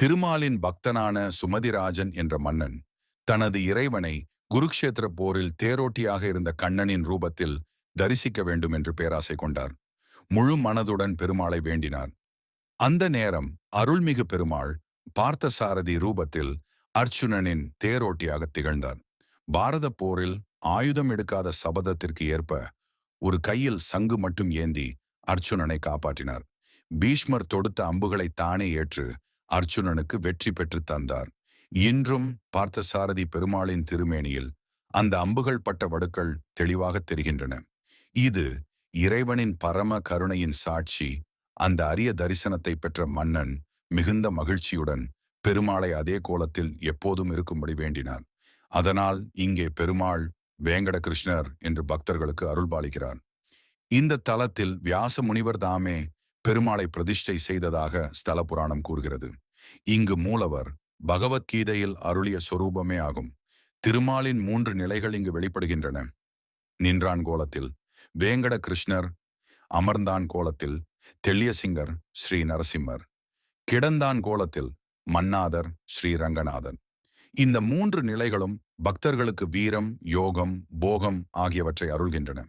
திருமாலின் பக்தனான சுமதிராஜன் என்ற மன்னன் தனது இறைவனை குருக்ஷேத்திர போரில் தேரோட்டியாக இருந்த கண்ணனின் ரூபத்தில் தரிசிக்க வேண்டும் என்று பேராசை கொண்டார். முழு மனதுடன் பெருமாளை வேண்டினார். அந்த நேரம் அருள்மிகு பெருமாள் பார்த்தசாரதி ரூபத்தில் அர்ச்சுனனின் தேரோட்டியாக திகழ்ந்தார். பாரத போரில் ஆயுதம் எடுக்காத சபதத்திற்கு ஏற்ப ஒரு கையில் சங்கு மட்டும் ஏந்தி அர்ச்சுனனை காப்பாற்றினார். பீஷ்மர் தொடுத்த அம்புகளை தானே ஏற்று அர்ச்சுனனுக்கு வெற்றி பெற்று தந்தார். இன்றும் பார்த்தசாரதி பெருமாளின் திருமேனியில் அந்த அம்புகள் பட்ட வடுக்கள் தெளிவாக தெரிகின்றன. இது இறைவனின் பரம கருணையின் சாட்சி அந்த அரிய தரிசனத்தை பெற்ற மன்னன் மிகுந்த மகிழ்ச்சியுடன் பெருமாளை அதே கோலத்தில் எப்போதும் இருக்கும்படி வேண்டினார். அதனால் இங்கே பெருமாள் வேங்கட கிருஷ்ணர் என்று பக்தர்களுக்கு அருள்பாலிக்கிறார். இந்த தலத்தில் வியாச முனிவர் தாமே பெருமாளை பிரதிஷ்டை செய்ததாக ஸ்தல புராணம் கூறுகிறது. இங்கு மூலவர் பகவத்கீதையில் அருளிய சொரூபமே ஆகும். திருமாலின் மூன்று நிலைகள் இங்கு வெளிப்படுகின்றன. நின்றான் கோலத்தில் வேங்கட கிருஷ்ணர் அமர்ந்தான் கோலத்தில் தெள்ளியசிங்கர் ஸ்ரீ நரசிம்மர். கிடந்தான் கோலத்தில் மன்னாதர் ஸ்ரீ ரங்கநாதன். இந்த மூன்று நிலைகளும் பக்தர்களுக்கு வீரம் யோகம் போகம் ஆகியவற்றை அருள்கின்றன.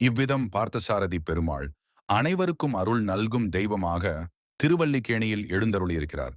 இவ்விதம் பார்த்தசாரதி பெருமாள் அனைவருக்கும் அருள் நல்கும் தெய்வமாக திருவல்லிக்கேணியில் எழுந்தருளியிருக்கிறார்.